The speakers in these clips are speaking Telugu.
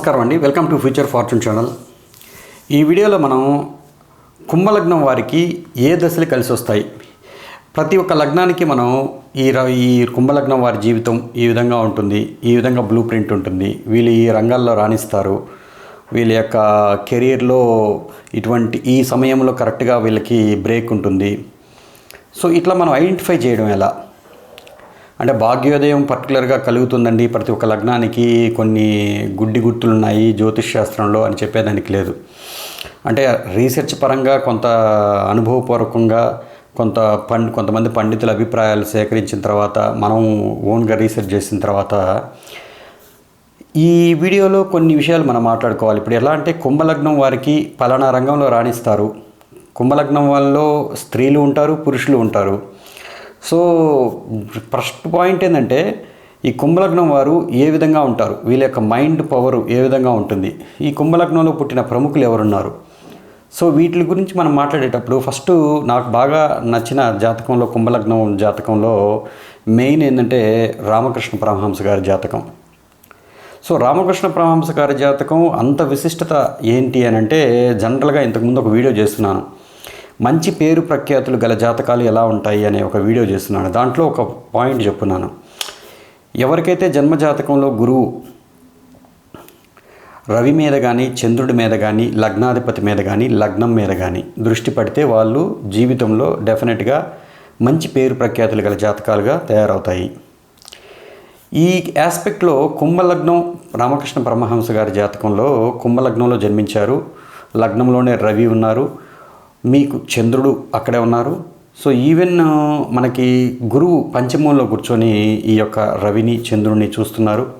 నమస్కారం అండి. Welcome to future fortune channel. ఈ వీడియోలో మనం కుంభలగ్నం వారికి ఏ దశలు కలిసి వస్తాయి? ప్రతి ఒక్క లగ్నానికి మనం ఈ ఈ కుంభలగ్నం వారి జీవితం ఈ విధంగా ఉంటుంది. ఈ విధంగా బ్లూ ప్రింట్ ఉంటుంది. వీళ్ళు ఈ రంగాల్లో రాణిస్తారు. వీళ్ళ యొక్క కెరీర్లో ఇటువంటి ఈ సమయంలో కరెక్ట్గా వీళ్ళకి బ్రేక్ ఉంటుంది. సో ఇట్లా మనం ఐడెంటిఫై చేయడం ఎలా? అంటే భాగ్యోదయం పర్టికులర్గా కలుగుతుందండి ప్రతి ఒక్క లగ్నానికి కొన్ని గుడ్డి గుర్తులు ఉన్నాయి జ్యోతిష్ శాస్త్రంలో అని చెప్పేదానికి లేదు. అంటే రీసెర్చ్ పరంగా కొంత అనుభవపూర్వకంగా కొంత పం కొంతమంది పండితుల అభిప్రాయాలు సేకరించిన తర్వాత మనం ఓన్గా రీసెర్చ్ చేసిన తర్వాత ఈ వీడియోలో కొన్ని విషయాలు మనం మాట్లాడుకోవాలి. ఇప్పుడు ఎలా అంటే కుంభలగ్నం వారికి పలానా రంగంలో రాణిస్తారు. కుంభలగ్నం వాళ్ళలో స్త్రీలు ఉంటారు పురుషులు ఉంటారు. సో ఫస్ట్ పాయింట్ ఏంటంటే ఈ కుంభలగ్నం వారు ఏ విధంగా ఉంటారు? వీళ్ళ యొక్క మైండ్ పవర్ ఏ విధంగా ఉంటుంది? ఈ కుంభలగ్నంలో పుట్టిన ప్రముఖులు ఎవరున్నారు? సో వీటి గురించి మనం మాట్లాడేటప్పుడు ఫస్ట్ నాకు బాగా నచ్చిన జాతకంలో కుంభలగ్నం జాతకంలో మెయిన్ ఏంటంటే రామకృష్ణ పరమహంస గారి జాతకం. సో రామకృష్ణ పరమహంస గారి జాతకం అంత విశిష్టత ఏంటి అని అంటే జనరల్గా ఇంతకుముందు ఒక వీడియో చేస్తున్నాను. మంచి పేరు ప్రఖ్యాతులు గల జాతకాలు ఎలా ఉంటాయి అనే ఒక వీడియో చేస్తున్నాను. దాంట్లో ఒక పాయింట్ చెప్పున్నాను. ఎవరికైతే జన్మ జాతకంలో గురువు రవి మీద కానీ చంద్రుడి మీద కానీ లగ్నాధిపతి మీద కానీ లగ్నం మీద కానీ దృష్టి పడితే వాళ్ళు జీవితంలో డెఫినెట్గా మంచి పేరు ప్రఖ్యాతులు గల జాతకాలుగా తయారవుతాయి. ఈ ఆస్పెక్ట్లో కుంభలగ్నం రామకృష్ణ పరమహంస గారి జాతకంలో కుంభలగ్నంలో జన్మించారు. లగ్నంలోనే రవి ఉన్నారు. మీకు చంద్రుడు అక్కడే ఉన్నారు. సో ఈవెన్ మనకి గురువు పంచమంలో కూర్చొని ఈ యొక్క రవిని చంద్రుడిని చూస్తున్నారు.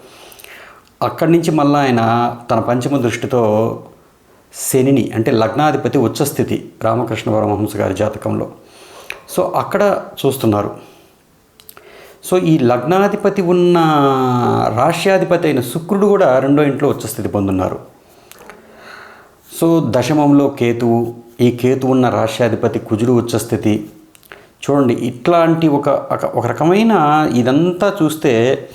అక్కడి నుంచి మళ్ళీ ఆయన తన పంచమ దృష్టితో శనిని అంటే లగ్నాధిపతి ఉచ్చస్థితి రామకృష్ణ పరమహంస గారి జాతకంలో. సో అక్కడ చూస్తున్నారు. సో ఈ లగ్నాధిపతి ఉన్న రాష్ట్రాధిపతి అయిన శుక్రుడు కూడా రెండో ఇంట్లో ఉచ్చస్థితి పొందున్నారు. సో దశమంలో కేతువు ఈ కేతు ఉన్న రాష్ట్రాధిపతి కుజుడు ఉచ్చస్థితి చూడండి ఇట్లాంటి ఒక ఒక- రకమైన ఇదంతా చూస్తే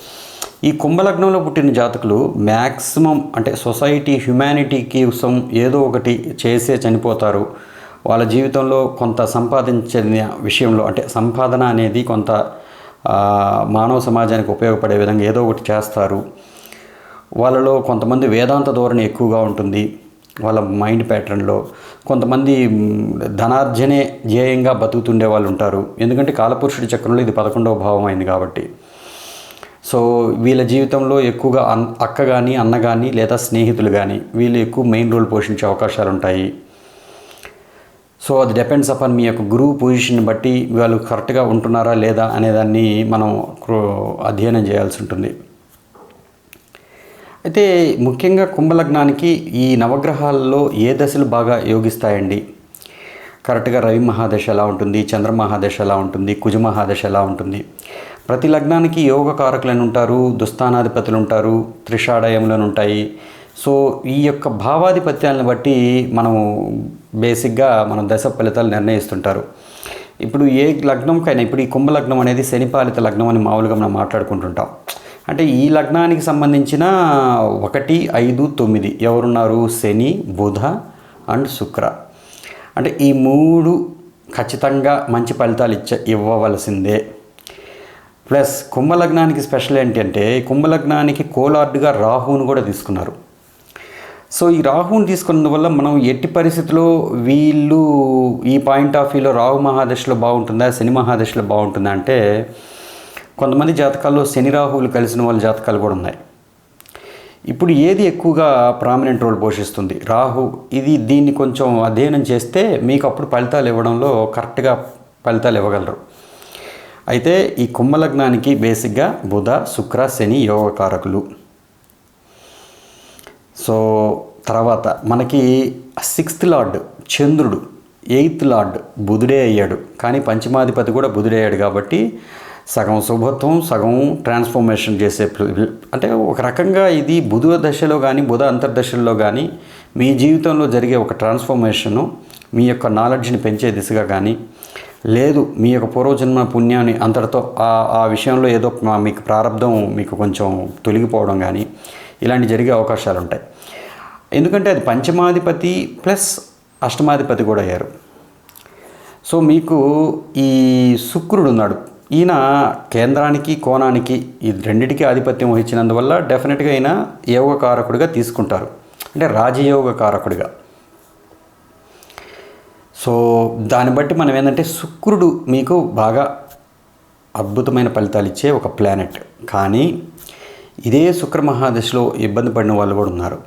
ఈ కుంభలగ్నంలో పుట్టిన జాతకులు మ్యాక్సిమం అంటే సొసైటీ హ్యుమానిటీకి కోసం ఏదో ఒకటి చేసే చనిపోతారు. వాళ్ళ జీవితంలో కొంత సంపాదించిన విషయంలో అంటే సంపాదన అనేది కొంత మానవ సమాజానికి ఉపయోగపడే విధంగా ఏదో ఒకటి చేస్తారు. వాళ్ళలో కొంతమంది వేదాంత ధోరణి ఎక్కువగా ఉంటుంది. వాళ్ళ మైండ్ ప్యాటర్న్లో కొంతమంది ధనార్జనే ధ్యేయంగా బతుకుతుండే వాళ్ళు ఉంటారు. ఎందుకంటే కాలపురుషుడి చక్రంలో ఇది పదకొండవ భావం అయింది కాబట్టి. సో వీళ్ళ జీవితంలో ఎక్కువగా అన్ అక్క కానీ అన్న కానీ లేదా స్నేహితులు కానీ వీళ్ళు ఎక్కువ మెయిన్ రోల్ పోషించే అవకాశాలు ఉంటాయి. సో అది డిపెండ్స్ అపాన్ మీ యొక్క గురువు పొజిషన్ బట్టి వాళ్ళు కరెక్ట్గా ఉంటున్నారా లేదా అనేదాన్ని మనం క్రో- అధ్యయనం చేయాల్సి ఉంటుంది. అయితే ముఖ్యంగా కుంభలగ్నానికి ఈ నవగ్రహాల్లో ఏ దశలు బాగా యోగిస్తాయండి? కరెక్ట్గా రవి మహాదశ ఎలా ఉంటుంది? చంద్ర మహాదశ ఎలా ఉంటుంది? కుజ మహాదశ ఎలా ఉంటుంది? ప్రతి లగ్నానికి యోగ కారకులను ఉంటారు దుస్థానాధిపతులు ఉంటారు త్రిషాడయములను ఉంటాయి. సో ఈ యొక్క భావాధిపత్యాలను బట్టి మనము బేసిక్గా మనం దశ ఫలితాలు నిర్ణయిస్తుంటారు. ఇప్పుడు ఏ లగ్నంకైనా ఇప్పుడు ఈ కుంభలగ్నం అనేది శనిపాలిత లగ్నం అని మామూలుగా మనం మాట్లాడుకుంటుంటాం. అంటే ఈ లగ్నానికి సంబంధించిన ఒకటి ఐదు తొమ్మిది ఎవరున్నారు? శని బుధ అండ్ శుక్ర. అంటే ఈ మూడు ఖచ్చితంగా మంచి ఫలితాలు ఇచ్చ ఇవ్వవలసిందే. ప్లస్ కుంభలగ్నానికి స్పెషల్ ఏంటంటే కుంభలగ్నానికి కోలార్డ్గా రాహువును కూడా తీసుకున్నారు. సో ఈ రాహుని తీసుకున్నందువల్ల మనం ఎట్టి పరిస్థితుల్లో వీళ్ళు ఈ పాయింట్ ఆఫ్ వ్యూలో రాహు మహాదశలో బాగుంటుందా శని మహాదశలో బాగుంటుందా అంటే కొంతమంది జాతకాల్లో శని రాహువులు కలిసిన వాళ్ళ జాతకాలు కూడా ఉన్నాయి. ఇప్పుడు ఏది ఎక్కువగా ప్రామినెంట్ రోల్ పోషిస్తుంది? రాహు ఇది దీన్ని కొంచెం అధ్యయనం చేస్తే మీకు అప్పుడు ఫలితాలు ఇవ్వడంలో కరెక్ట్గా ఫలితాలు ఇవ్వగలరు. అయితే ఈ కుంభలగ్నానికి బేసిక్గా బుధ శుక్ర శని యోగకారకులు. సో తర్వాత మనకి సిక్స్త్ లార్డ్ చంద్రుడు ఎయిత్ లార్డ్ బుధుడే అయ్యాడు. కానీ పంచమాధిపతి కూడా బుధుడే అయ్యాడు కాబట్టి సగం శుభత్వం సగం ట్రాన్స్ఫర్మేషన్ చేసే అంటే ఒక రకంగా ఇది బుధ దశలో కానీ బుధ అంతర్దశల్లో కానీ మీ జీవితంలో జరిగే ఒక ట్రాన్స్ఫర్మేషను మీ యొక్క నాలెడ్జ్ని పెంచే దిశగా కానీ లేదు మీ యొక్క పూర్వజన్మ పుణ్యాన్ని అంతటితో ఆ ఆ విషయంలో ఏదో మా- మీకు ప్రారంధం మీకు కొంచెం తొలగిపోవడం కానీ ఇలాంటి జరిగే అవకాశాలు ఉంటాయి. ఎందుకంటే అది పంచమాధిపతి ప్లస్ అష్టమాధిపతి కూడా అయ్యారు. సో మీకు ఈ శుక్రుడు ఉన్నాడు. ఈయన కేంద్రానికి కోణానికి ఈ రెండిటికి ఆధిపత్యం వహించినందువల్ల డెఫినెట్గా ఈయన యోగకారకుడిగా తీసుకుంటారు. అంటే రాజయోగ కారకుడిగా సో దాన్ని బట్టి మనం ఏంటంటే శుక్రుడు మీకు బాగా అద్భుతమైన ఫలితాలు ఇచ్చే ఒక ప్లానెట్. కానీ ఇదే శుక్ర మహాదశలో ఇబ్బంది పడిన వాళ్ళు కూడా ఉన్నారు.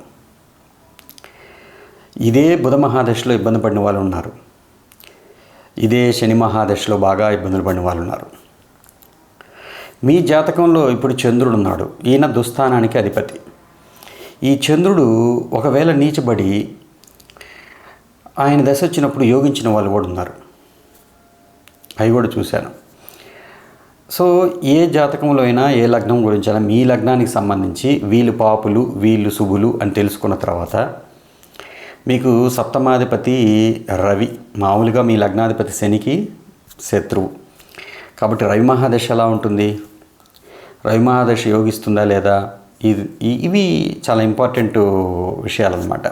ఇదే బుధ మహాదశలో ఇబ్బంది పడిన వాళ్ళు ఉన్నారు. ఇదే శని మహాదశలో బాగా ఇబ్బందులు పడిన వాళ్ళు ఉన్నారు. మీ జాతకంలో ఇప్పుడు చంద్రుడు ఉన్నాడు. ఈయన దుస్థానానికి అధిపతి. ఈ చంద్రుడు ఒకవేళ నీచబడి ఆయన దశ వచ్చినప్పుడు యోగించిన వాళ్ళు కూడా ఉన్నారు. అవి కూడా చూశాను. సో ఏ జాతకంలో అయినా ఏ లగ్నం గురించి అయినా మీ లగ్నానికి సంబంధించి వీళ్ళు పాపులు వీళ్ళు శుభులు అని తెలుసుకున్న తర్వాత మీకు సప్తమాధిపతి రవి మామూలుగా మీ లగ్నాధిపతి శనికి శత్రువు. కాబట్టి రవి మహాదశ ఎలా ఉంటుంది? రవి మహాదశ యోగిస్తుందా లేదా? ఇది ఇవి చాలా ఇంపార్టెంట్ విషయాలు అనమాట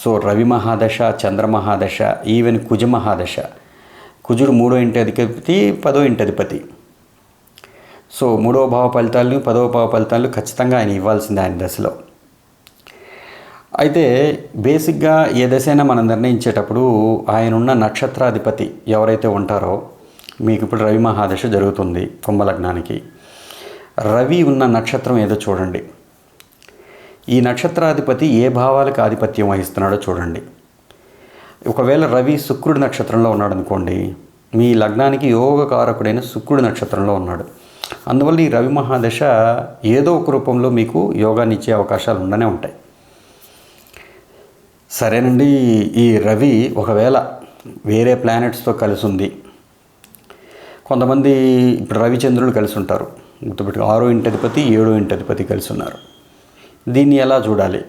సో రవి మహాదశ చంద్ర మహాదశ ఈవెన్ కుజ మహాదశ కుజుడు మూడో ఇంటి అధిపతి పదో ఇంటి అధిపతి. సో మూడవ భావ ఫలితాలను పదవ భావ ఫలితాలు ఖచ్చితంగా ఆయన ఇవ్వాల్సిందే ఆయన దశలో. అయితే బేసిక్గా ఏ దశైనా మనం నిర్ణయించేటప్పుడు ఆయన ఉన్న నక్షత్రాధిపతి ఎవరైతే ఉంటారో మీకు ఇప్పుడు రవి మహాదశ జరుగుతుంది కుంభలగ్నానికి. రవి ఉన్న నక్షత్రం ఏదో చూడండి. ఈ నక్షత్రాధిపతి ఏ భావాలకు ఆధిపత్యం వహిస్తున్నాడో చూడండి. ఒకవేళ రవి శుక్రుడి నక్షత్రంలో ఉన్నాడు అనుకోండి మీ లగ్నానికి యోగకారకుడైన శుక్రుడి నక్షత్రంలో ఉన్నాడు. అందువల్ల ఈ రవి మహాదశ ఏదో ఒక రూపంలో మీకు యోగాన్ని ఇచ్చే అవకాశాలు ఉండనే ఉంటాయి. సరేనండి ఈ రవి ఒకవేళ వేరే ప్లానెట్స్తో కలిసి ఉంది. కొంతమంది ఇప్పుడు రవిచంద్రులు కలిసి ఉంటారు. గుర్తుపెట్టుకో ఆరో ఇంటి అధిపతి ఏడో ఇంటి అధిపతి కలిసి ఉన్నారు. దీన్ని ఎలా చూడాలి?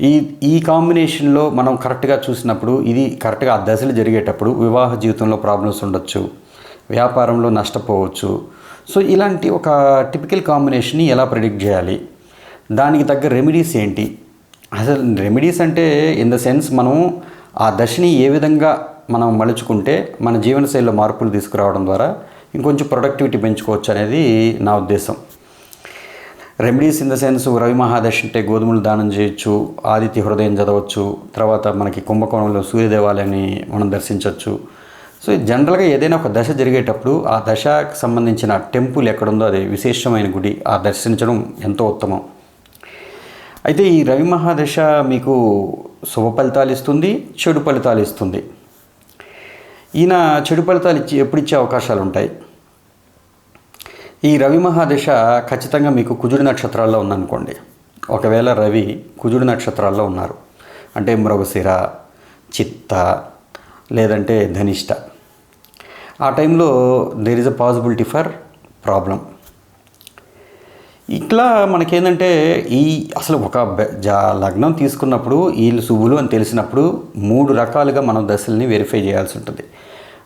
ఈ ఈ కాంబినేషన్లో మనం కరెక్ట్గా చూసినప్పుడు ఇది కరెక్ట్గా ఆ దశలు జరిగేటప్పుడు వివాహ జీవితంలో ప్రాబ్లమ్స్ ఉండొచ్చు వ్యాపారంలో నష్టపోవచ్చు. సో ఇలాంటి ఒక టిపికల్ కాంబినేషన్ని ఎలా ప్రిడిక్ట్ చేయాలి? దానికి తగ్గ రెమెడీస్ ఏంటి? అసలు రెమెడీస్ అంటే ఇన్ ద సెన్స్ మనం ఆ దశని ఏ విధంగా మనం మలుచుకుంటే మన జీవనశైలిలో మార్పులు తీసుకురావడం ద్వారా ఇంకొంచెం ప్రొడక్టివిటీ పెంచుకోవచ్చు అనేది నా ఉద్దేశం. Remedies in the sense Ravi మహాదశ అంటే గోధుమలు దానం చేయొచ్చు ఆదిత్య హృదయం చదవచ్చు తర్వాత మనకి కుంభకోణంలో సూర్యదేవాలయాన్ని మనం దర్శించవచ్చు. సో జనరల్గా ఏదైనా ఒక దశ జరిగేటప్పుడు ఆ దశకు సంబంధించిన టెంపుల్ ఎక్కడుందో అది విశేషమైన గుడి ఆ దర్శించడం ఎంతో ఉత్తమం. అయితే ఈ రవి మహాదశ మీకు శుభ ఫలితాలు ఇస్తుంది చెడు ఫలితాలు ఇస్తుంది. ఈయన చెడు ఫలితాలు ఇచ్చి ఎప్పుడు ఇచ్చే అవకాశాలు ఉంటాయి ఈ రవి మహాదశ ఖచ్చితంగా మీకు కుజుడి నక్షత్రాల్లో ఉందనుకోండి. ఒకవేళ రవి కుజుడి నక్షత్రాల్లో ఉన్నారు. అంటే మృగశిర చిత్త లేదంటే ధనిష్ట. ఆ టైంలో there is a possibility for problem ఇట్లా మనకేంటంటే ఈ అసలు ఒక జా లగ్నం తీసుకున్నప్పుడు వీళ్ళు శుభులు అని తెలిసినప్పుడు మూడు రకాలుగా మనం దశల్ని వెరిఫై చేయాల్సి ఉంటుంది.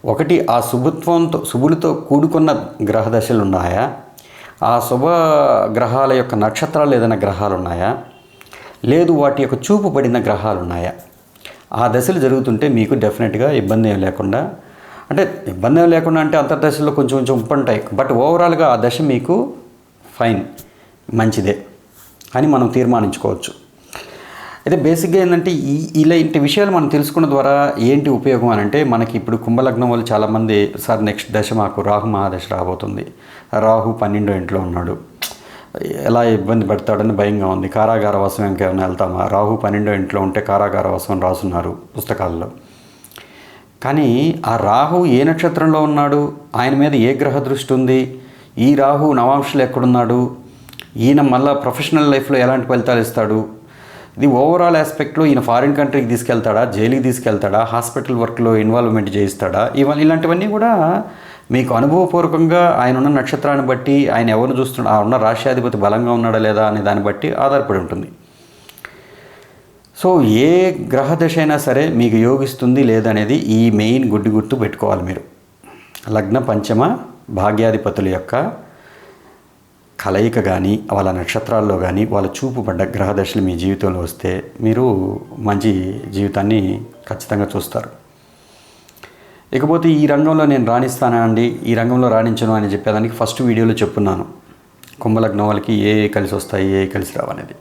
ఒకటి ఆ శుభత్వంతో శుభులతో కూడుకున్న గ్రహ దశలు ఉన్నాయా? ఆ శుభ గ్రహాల యొక్క నక్షత్రాలు ఏదైనా గ్రహాలు ఉన్నాయా? లేదు వాటి యొక్క చూపు పడిన గ్రహాలు ఉన్నాయా? ఆ దశలు జరుగుతుంటే మీకు డెఫినెట్గా ఇబ్బంది ఏం లేకుండా అంటే ఇబ్బంది ఏం లేకుండా అంటే అంతర్దశలో కొంచెం కొంచెం ఉప్పు ఉంటాయి బట్ ఓవరాల్గా ఆ దశ మీకు ఫైన్. మంచిదే అని మనం తీర్మానించుకోవచ్చు. అయితే బేసిక్గా ఏంటంటే ఈ ఇలాంటి విషయాలు మనం తెలుసుకున్న ద్వారా ఏంటి ఉపయోగం అని అంటే మనకి ఇప్పుడు కుంభలగ్నం వాళ్ళు చాలామంది సార్ నెక్స్ట్ దశ మాకు రాహు మహాదశ రాబోతుంది. రాహు పన్నెండో ఇంట్లో ఉన్నాడు. ఎలా ఇబ్బంది పెడతాడని భయంగా ఉంది. కారాగార వాసం ఇంకేమైనా వెళ్తామా? రాహు పన్నెండో ఇంట్లో ఉంటే కారాగార వాసం రాసున్నారు పుస్తకాల్లో. కానీ ఆ రాహు ఏ నక్షత్రంలో ఉన్నాడు? ఆయన మీద ఏ గ్రహ దృష్టి ఉంది? ఈ రాహు నవాంశలు ఎక్కడున్నాడు? ఈయన మళ్ళీ ప్రొఫెషనల్ లైఫ్లో ఎలాంటి ఫలితాలు ఇస్తాడు? ఇది ఓవరాల్ ఆస్పెక్ట్లో ఈయన ఫారిన్ కంట్రీకి తీసుకెళ్తాడా? జైలుకి తీసుకెళ్తాడా? హాస్పిటల్ వర్క్లో ఇన్వాల్వ్మెంట్ చేయిస్తాడా? ఇవన్నీ ఇలాంటివన్నీ కూడా మీకు అనుభవపూర్వకంగా ఆయన ఉన్న నక్షత్రాన్ని బట్టి ఆయన ఎవరిని చూస్తున్నా ఆ ఉన్న రాష్ట్రాధిపతి బలంగా ఉన్నాడా లేదా అనే దాన్ని బట్టి ఆధారపడి ఉంటుంది. సో ఏ గ్రహ దశ అయినా సరే మీకు యోగిస్తుంది లేదనేది ఈ మెయిన్ గుడ్డి గుర్తు పెట్టుకోవాలి మీరు. లగ్న పంచమ భాగ్యాధిపతుల యొక్క కలయిక కానీ వాళ్ళ నక్షత్రాల్లో కానీ వాళ్ళ చూపు పడ్డ మీ జీవితంలో వస్తే మీరు మంచి జీవితాన్ని ఖచ్చితంగా చూస్తారు. ఇకపోతే ఈ రంగంలో నేను రాణిస్తానండి ఈ రంగంలో రాణించను అని చెప్పేదానికి ఫస్ట్ వీడియోలో చెప్పున్నాను. కుంభలగ్నం వాళ్ళకి ఏ ఏ కలిసి వస్తాయి ఏ ఏ కలిసి రావనేది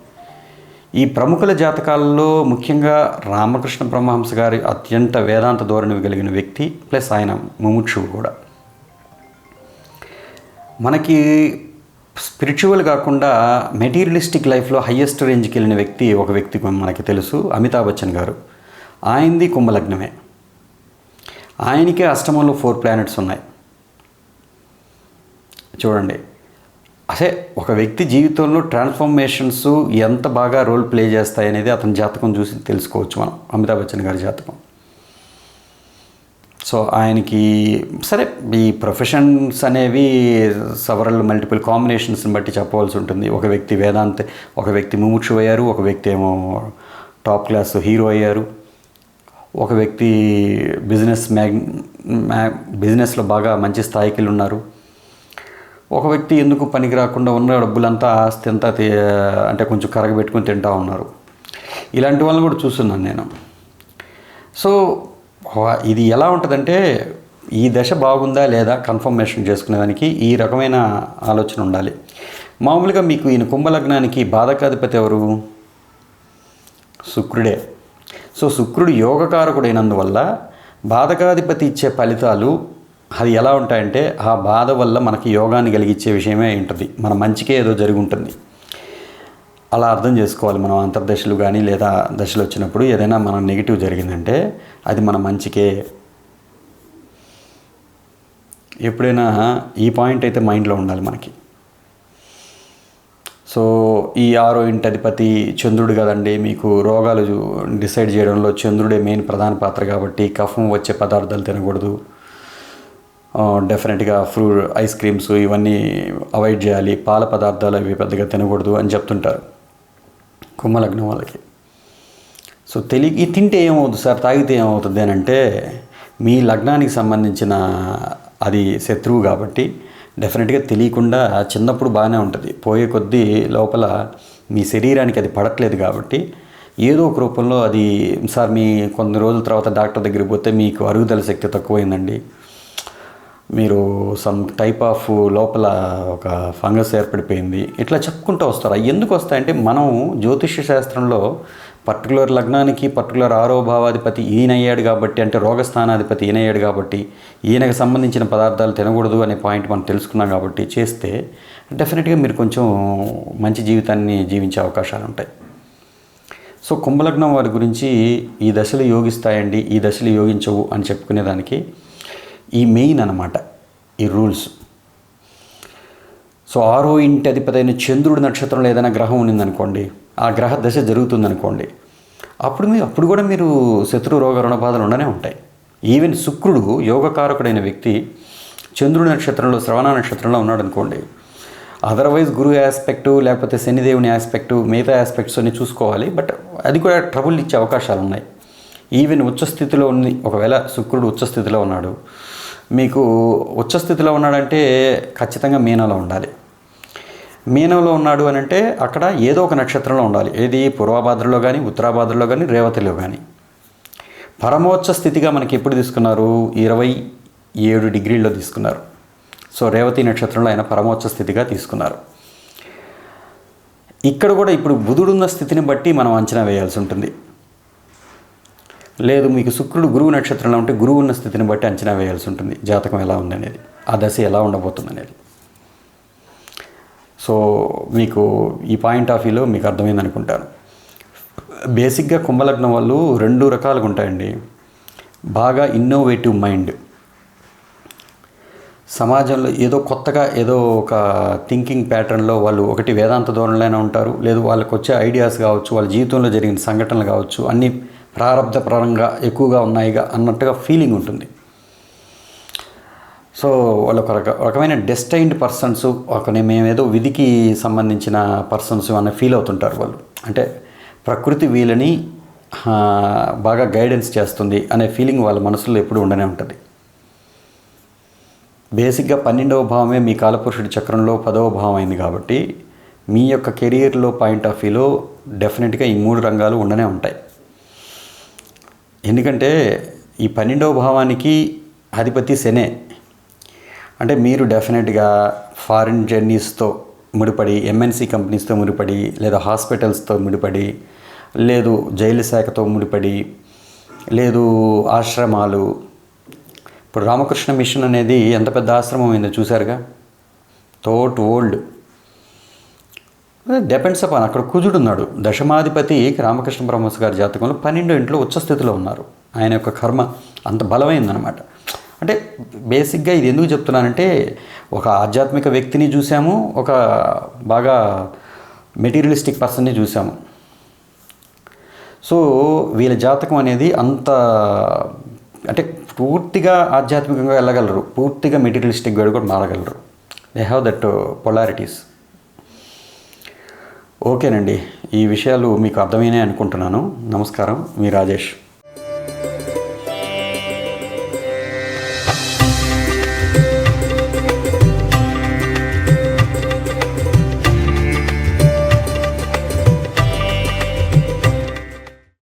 ఈ ప్రముఖుల జాతకాలలో ముఖ్యంగా రామకృష్ణ బ్రహ్మహంస గారి అత్యంత వేదాంత ధోరణి కలిగిన వ్యక్తి ప్లస్ ఆయన ముముక్షువు కూడా. మనకి స్పిరిచువల్ కాకుండా మెటీరియలిస్టిక్ లైఫ్లో హయ్యెస్ట్ రేంజ్కి వెళ్ళిన వ్యక్తి ఒక వ్యక్తి మనకి తెలుసు అమితాబ్ బచ్చన్ గారు. ఆయనది కుంభలగ్నమే. ఆయనకే అష్టమంలో ఫోర్ ప్లానెట్స్ ఉన్నాయి. చూడండి. అసే ఒక వ్యక్తి జీవితంలో ట్రాన్స్ఫర్మేషన్స్ ఎంత బాగా రోల్ ప్లే చేస్తాయనేది అతని జాతకం చూసి తెలుసుకోవచ్చు మనం అమితాబ్ బచ్చన్ గారి జాతకం. సో ఆయనకి సరే ఈ ప్రొఫెషన్స్ అనేవి సవరల్ మల్టిపుల్ కాంబినేషన్స్ని బట్టి చెప్పవలసి ఉంటుంది. ఒక వ్యక్తి వేదాంత ఒక వ్యక్తి ముముక్షు అయ్యారు ఒక వ్యక్తి ఏమో టాప్ క్లాస్ హీరో అయ్యారు ఒక వ్యక్తి బిజినెస్ మ్యాగ్ మ్యా- బిజినెస్లో బాగా మంచి స్థాయికి ఉన్నారు. ఒక వ్యక్తి ఎందుకు పనికి రాకుండా ఉన్న డబ్బులంతా ఆస్తి అంతా అంటే కొంచెం కరగబెట్టుకుని తింటా ఉన్నారు. ఇలాంటి వాళ్ళని కూడా చూస్తున్నాను నేను. సో ఇది ఎలా ఉంటుందంటే ఈ దశ బాగుందా లేదా కన్ఫర్మేషన్ చేసుకునేదానికి ఈ రకమైన ఆలోచన ఉండాలి. మామూలుగా మీకు ఈయన కుంభలగ్నానికి బాధకాధిపతి ఎవరు? శుక్రుడే. సో శుక్రుడు యోగకారకుడైనందువల్ల బాధకాధిపతి ఇచ్చే ఫలితాలు అది ఎలా ఉంటాయంటే ఆ బాధ వల్ల మనకి యోగాన్ని కలిగించే విషయమే ఉంటుంది. మన మంచికే ఏదో జరిగి ఉంటుంది. అలా అర్థం చేసుకోవాలి. మనం అంతర్దశలు కానీ లేదా దశలు వచ్చినప్పుడు ఏదైనా మన నెగిటివ్ జరిగిందంటే అది మన మంచికే. ఎప్పుడైనా ఈ పాయింట్ అయితే మైండ్లో ఉండాలి మనకి. సో ఈ ఆరో ఇంటి అధిపతి చంద్రుడు కదండి మీకు రోగాలు డిసైడ్ చేయడంలో చంద్రుడే మెయిన్ ప్రధాన పాత్ర కాబట్టి కఫం వచ్చే పదార్థాలు తినకూడదు. డెఫినెట్గా ఫ్రూ ఐస్ క్రీమ్స్ ఇవన్నీ అవాయిడ్ చేయాలి. పాల పదార్థాలు అవి పెద్దగా తినకూడదు అని చెప్తుంటారు. కుంభలగ్నం వాళ్ళకి సో తెలియ తింటే ఏమవుతుంది సార్? తాగితే ఏమవుతుంది అని అంటే మీ లగ్నానికి సంబంధించిన అది శత్రువు కాబట్టి డెఫినెట్గా తెలియకుండా చిన్నప్పుడు బాగానే ఉంటుంది. పోయే కొద్దీ లోపల మీ శరీరానికి అది పడట్లేదు కాబట్టి ఏదో ఒక రూపంలో అది సార్ మీ కొన్ని రోజుల తర్వాత డాక్టర్ దగ్గరికి పోతే మీకు అరుగుదల శక్తి తక్కువైందండి. మీరు సమ్ టైప్ ఆఫ్ లోపల ఒక ఫంగస్ ఏర్పడిపోయింది. ఇట్లా చెప్పుకుంటూ వస్తారు. అవి ఎందుకు వస్తాయంటే మనం జ్యోతిష్య శాస్త్రంలో పర్టికులర్ లగ్నానికి పర్టికులర్ ఆరో భావాధిపతి కాబట్టి అంటే రోగస్థానాధిపతి ఈయన అయ్యాడు కాబట్టి ఈయనకు సంబంధించిన పదార్థాలు తినకూడదు అనే పాయింట్ మనం తెలుసుకున్నాం కాబట్టి చేస్తే డెఫినెట్గా మీరు కొంచెం మంచి జీవితాన్ని జీవించే అవకాశాలు ఉంటాయి. సో కుంభలగ్నం వారి గురించి ఈ దశలు యోగిస్తాయండి ఈ దశలు యోగించవు అని చెప్పుకునేదానికి ఈ మెయిన్ అన్నమాట ఈ రూల్స్. సో ఆరో ఇంటి అధిపతైన చంద్రుడి నక్షత్రంలో ఏదైనా గ్రహం ఉన్నిందనుకోండి ఆ గ్రహ దశ జరుగుతుందనుకోండి అప్పుడు మీరు అప్పుడు కూడా మీరు శత్రు రోగ రుణబాధలు ఉండనే ఉంటాయి. ఈవెన్ శుక్రుడు యోగకారకుడైన వ్యక్తి చంద్రుడి నక్షత్రంలో శ్రవణ నక్షత్రంలో ఉన్నాడు అనుకోండి అదర్వైజ్ గురువు ఆస్పెక్టు లేకపోతే శనిదేవుని ఆస్పెక్టు మిగతా ఆస్పెక్ట్స్ అన్ని చూసుకోవాలి బట్ అది కూడా ట్రబుల్ ఇచ్చే అవకాశాలు ఉన్నాయి. ఈవెన్ ఉచ్చస్థితిలో ఉంది ఒకవేళ శుక్రుడు ఉచ్చస్థితిలో ఉన్నాడు మీకు ఉచ్చస్థితిలో ఉన్నాడంటే ఖచ్చితంగా మీనంలో ఉండాలి. మీనంలో ఉన్నాడు అని అంటే అక్కడ ఏదో ఒక నక్షత్రంలో ఉండాలి. ఏది? పూర్వభాద్రలో కానీ ఉత్తరాభాద్రలో కానీ రేవతిలో కానీ పరమోచ్చ స్థితిగా మనకి ఎప్పుడు తీసుకున్నారు? ఇరవై ఏడు డిగ్రీల్లో తీసుకున్నారు. సో రేవతి నక్షత్రంలో ఆయన పరమోచ్చ స్థితిగా తీసుకున్నారు. ఇక్కడ కూడా ఇప్పుడు బుధుడున్న స్థితిని బట్టి మనం అంచనా వేయాల్సి ఉంటుంది. లేదు మీకు శుక్రుడు గురువు నక్షత్రంలో ఉంటే గురువు ఉన్న స్థితిని బట్టి అంచనా వేయాల్సి ఉంటుంది. జాతకం ఎలా ఉందనేది ఆ దశ ఎలా ఉండబోతుందనేది. సో మీకు ఈ పాయింట్ ఆఫ్ వ్యూలో మీకు అర్థమైంది అనుకుంటాను బేసిక్గా కుంభలగ్నం వాళ్ళు రెండు రకాలుగా ఉంటాయండి. బాగా ఇన్నోవేటివ్ మైండ్ సమాజంలో ఏదో కొత్తగా ఏదో ఒక థింకింగ్ ప్యాటర్న్లో వాళ్ళు ఒకటి వేదాంత ధోరణిలోనే ఉంటారు. లేదు వాళ్ళకి వచ్చే ఐడియాస్ కావచ్చు వాళ్ళ జీవితంలో జరిగిన సంఘటనలు కావచ్చు అన్నీ ప్రారంభపరంగా ఎక్కువగా ఉన్నాయిగా అన్నట్టుగా ఫీలింగ్ ఉంటుంది. సో వాళ్ళు ఒక రక రకమైన డెస్టైన్డ్ పర్సన్స్ ఒక మేమేదో విధికి సంబంధించిన పర్సన్స్ అన్న ఫీల్ అవుతుంటారు వాళ్ళు. అంటే ప్రకృతి వీళ్ళని బాగా గైడెన్స్ చేస్తుంది అనే ఫీలింగ్ వాళ్ళ మనసులో ఎప్పుడు ఉండనే ఉంటుంది. బేసిక్గా పన్నెండవ భావమే మీ కాలపురుషుడి చక్రంలో పదవ భావం అయింది కాబట్టి మీ యొక్క కెరియర్లో పాయింట్ ఆఫ్ వ్యూలో డెఫినెట్గా ఈ మూడు రంగాలు ఉండనే ఉంటాయి. ఎందుకంటే ఈ పన్నెండవ భావానికి అధిపతి శనే. అంటే మీరు డెఫినెట్గా ఫారిన్ జర్నీస్తో ముడిపడి ఎంఎన్సీ కంపెనీస్తో ముడిపడి లేదా హాస్పిటల్స్తో ముడిపడి లేదు జైలు శాఖతో ముడిపడి లేదు ఆశ్రమాలు. ఇప్పుడు రామకృష్ణ మిషన్ అనేది ఎంత పెద్ద ఆశ్రమం అయిందో చూశారుగా? తోట్ ఓల్డ్. డిపెండ్స్ అపాన్ అక్కడ కుజుడు ఉన్నాడు దశమాధిపతి రామకృష్ణ పరమహంస గారి జాతకంలో పన్నెండు ఇంట్లో ఉచ్చ స్థితిలో ఉన్నారు. ఆయన యొక్క కర్మ అంత బలమైందనమాట అంటే బేసిక్గా ఇది ఎందుకు చెప్తున్నానంటే ఒక ఆధ్యాత్మిక వ్యక్తిని చూసాము ఒక బాగా మెటీరియలిస్టిక్ పర్సన్ని చూసాము. సో వీళ్ళ జాతకం అనేది అంత అంటే పూర్తిగా ఆధ్యాత్మికంగా వెళ్ళగలరు. పూర్తిగా మెటీరియలిస్టిక్గా కూడా మారగలరు. దే హ్యావ్ దట్ పొలారిటీస్ ఓకేనండి. ఈ విషయాలు మీకు అర్థమైనాయి అనుకుంటున్నాను. నమస్కారం. మీ రాజేష్.